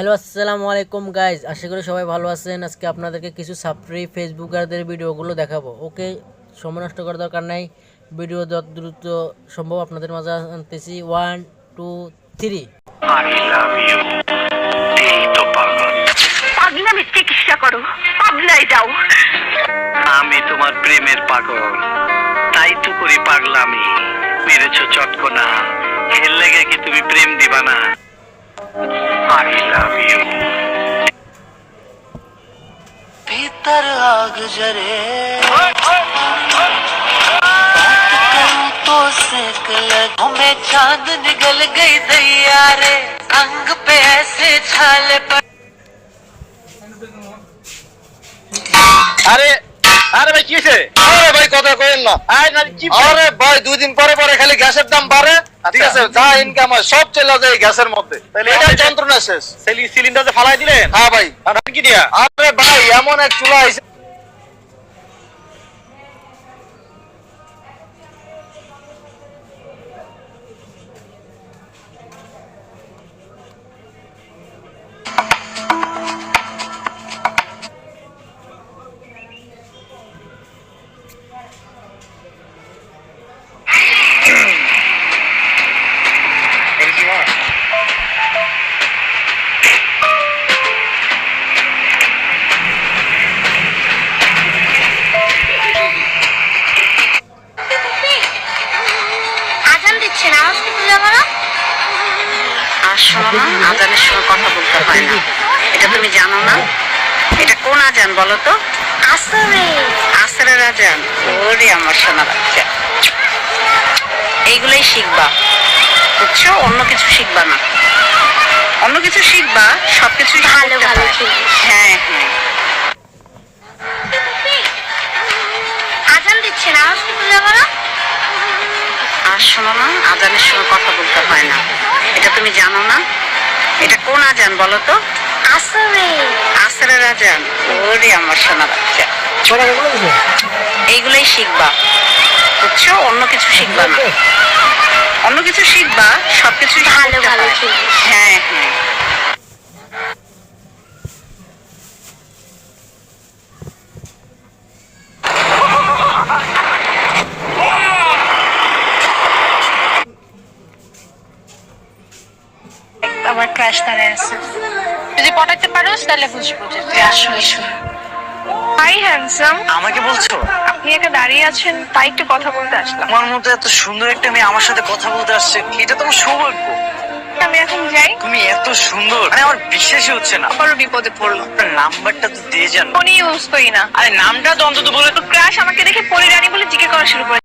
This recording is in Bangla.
হ্যালো আসসালামু আলাইকুম গাইজ আশা করি সবাই ভালো আছেন। আজকে আপনাদেরকে কিছু সাপ্রি ফেসবুকারদের ভিডিওগুলো দেখাবো। ওকে সময় নষ্ট করার দরকার নাই। ভিডিও যত দ্রুত সম্ভব আপনাদের মাঝে আনতেছি। One two three I love you. এই তো পাগল। পাগলামি চিকিৎসা করো? পাগলাই যাও। আমি তোমার প্রেমের পাগল। তাই তো করি পাগলামি। মেরেছ চটকনা। এর লেগে কি তুমি প্রেম দিবা না? आग जरे बात करूं तो सेक लगो मैं चांद निकल गई दैया रे अंग पे ऐसे छाले पर আরে আরে ভাই কি হয়েছে আরে ভাই কথা কইেন না আরে না কি আরে ভাই দুই দিন পরে পরে খালি গ্যাসের দাম বাড়ে ঠিক আছে যা ইনকাম হয় সব চলে যায় এই গ্যাসের মধ্যে তাহলে এটা যন্ত্রণা শেষ সেলি সিলিন্ডার যে ফালাই দিলেন হ্যাঁ ভাই আর কি দিয়া আরে ভাই এমন এক চুলা আইছে শোনো না আজানের সময় কথা বলতে হয় না। এটা তুমি জানো না। এটা কোন আজান বলো তো? আসরে আজান ওরে আমার সোনা বাচ্চা। এইগুলোই শিখবা বুঝছ? অন্য কিছু শিখবা না। অন্য কিছু শিখবা সবকিছু ভালো ভালো হ্যাঁ হ্যাঁ। আজান দিচ্ছে না আর শোনো না আজানের সময় কথা বলতে হয় না। এটা তুমি জানো না। এটা কোন আজান বলো তো? আসরে আসরের আজান। ওরে আমার সোনা বাচ্চা। বুঝছ অন্য কিছু শিখবা না। অন্য কিছু শিখবা সবকিছু ভালো ভালো হ্যাঁ হ্যাঁ। আমার ক্রাশ দাঁড়ায় আছে। যদি পটাতে পারোস তাহলে বুঝব যে তুই আসলে হাই হ্যান্ডসাম আমাকে বলছো? আপনি একা দাঁড়িয়ে আছেন তাই একটু কথা বলতে আসলাম। আমার মতো এত সুন্দর একটা মেয়ে আমার সাথে কথা বলতে আসছে এটা তোমার সৌভাগ্য। আমি এখন যাই। তুমি এত সুন্দর। মানে আমার বিশ্বাসই হচ্ছে না। আবারও বিপদে পড়ল। নাম্বারটা তো দিয়ে যান। ফোনই ইউজ করি না। আরে নামটা তো অন্তত বলে তো ক্রাশ আমাকে দেখে পরিরানী বলে জিজ্ঞেস করা শুরু করে